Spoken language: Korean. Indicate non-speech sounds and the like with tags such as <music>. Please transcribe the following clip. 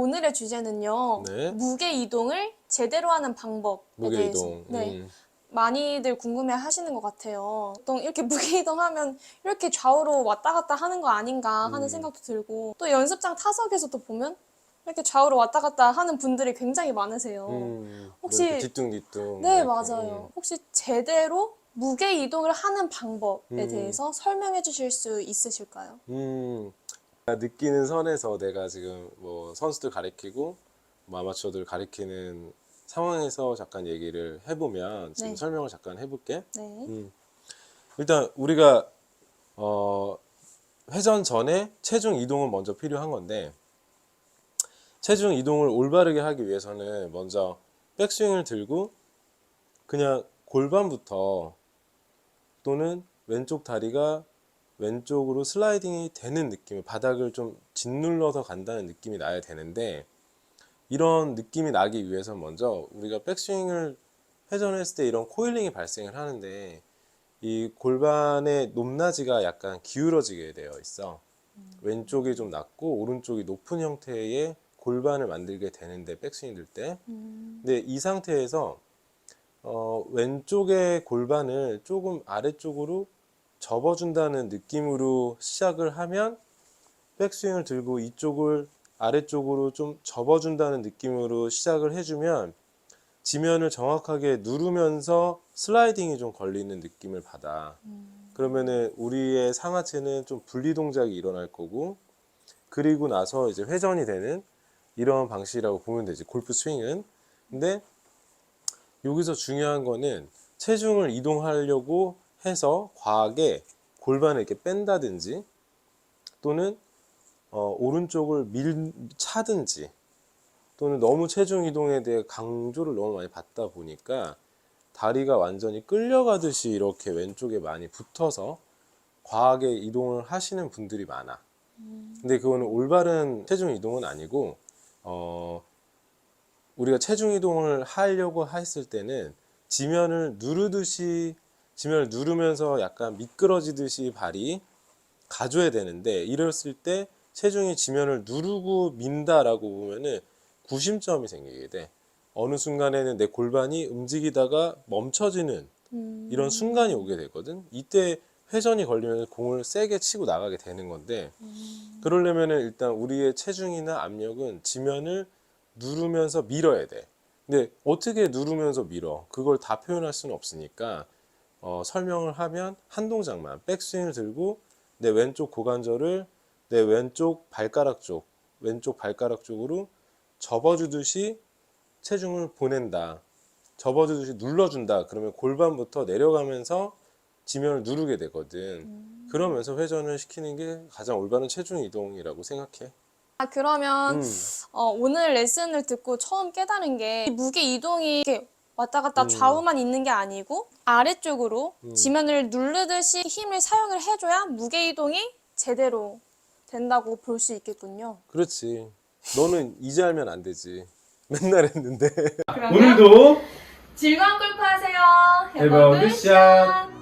오늘의 주제는요. 네. 무게 이동을 제대로 하는 방법에 무게 대해서 이동. 네. 음. 많이들 궁금해 하시는 것 같아요. 보통 이렇게 <laughs> 무게 이동하면 이렇게 좌우로 왔다 갔다 하는 거 아닌가 하는 음. 생각도 들고 또 연습장 타석에서도 보면 이렇게 좌우로 왔다 갔다 하는 분들이 굉장히 많으세요. 음. 혹시- 이렇게 뒤뚱뒤뚱. 네, 이렇게. 맞아요. 혹시 제대로 무게 이동을 하는 방법에 음. 대해서 설명해 주실 수 있으실까요? 음. 느끼는 선에서 내가 지금 뭐 선수들 가리키고 뭐 아마추어들 가리키는 상황에서 잠깐 얘기를 해보면 지금 네. 설명을 잠깐 해볼게. 네. 음. 일단 우리가 어, 회전 전에 체중 이동은 먼저 필요한 건데 체중 이동을 올바르게 하기 위해서는 먼저 백스윙을 들고 그냥 골반부터 또는 왼쪽 다리가 왼쪽으로 슬라이딩이 되는 느낌, 바닥을 좀 짓눌러서 간다는 느낌이 나야 되는데 이런 느낌이 나기 위해서 먼저 우리가 백스윙을 회전했을 때 이런 코일링이 발생을 하는데 이 골반의 높낮이가 약간 기울어지게 되어 있어. 왼쪽이 좀 낮고 오른쪽이 높은 형태의 골반을 만들게 되는데 백스윙 들 때. 음, 근데 이 상태에서 어, 왼쪽의 골반을 조금 아래쪽으로 접어준다는 느낌으로 시작을 하면 백스윙을 들고 이쪽을 아래쪽으로 좀 접어준다는 느낌으로 시작을 해주면 지면을 정확하게 누르면서 슬라이딩이 좀 걸리는 느낌을 받아. 음, 그러면은 우리의 상하체는 좀 분리 동작이 일어날 거고 그리고 나서 이제 회전이 되는 이런 방식이라고 보면 되지 골프 스윙은 근데 여기서 중요한 거는 체중을 이동하려고 해서 과하게 골반을 이렇게 뺀다든지 또는 어, 오른쪽을 밀 차든지 또는 너무 체중 이동에 대해 강조를 너무 많이 받다 보니까 다리가 완전히 끌려가듯이 이렇게 왼쪽에 많이 붙어서 과하게 이동을 하시는 분들이 많아. 근데 그거는 올바른 체중 이동은 아니고, 어, 우리가 체중 이동을 하려고 했을 때는 지면을 누르듯이, 지면을 누르면서 약간 미끄러지듯이 발이 가줘야 되는데, 이랬을 때 체중이 지면을 누르고 민다라고 보면은 구심점이 생기게 돼. 어느 순간에는 내 골반이 움직이다가 멈춰지는 음, 이런 순간이 오게 되거든. 이때 회전이 걸리면 공을 세게 치고 나가게 되는 건데, 음, 그러려면은 일단 우리의 체중이나 압력은 지면을 누르면서 밀어야 돼. 근데 어떻게 누르면서 밀어? 그걸 다 표현할 수는 없으니까, 어, 설명을 하면 한 동작만, 백스윙을 들고 내 왼쪽 고관절을 내 왼쪽 발가락 쪽, 왼쪽 발가락 쪽으로 접어주듯이 체중을 보낸다. 접어주듯이 눌러준다. 그러면 골반부터 내려가면서 지면을 누르게 되거든. 음. 그러면서 회전을 시키는 게 가장 올바른 체중 이동이라고 생각해. 아, 그러면 음. 어, 오늘 레슨을 듣고 처음 깨달은 게이 무게 이동이 이렇게 왔다 갔다 음. 좌우만 있는 게 아니고 아래쪽으로 음. 지면을 누르듯이 힘을 사용을 해줘야 무게 이동이 제대로 된다고 볼 수 있겠군요. 그렇지. 너는 이제 알면 안 되지. 맨날 했는데. <laughs> 오늘도 즐거운 골프 하세요. 해봐, 굿샷.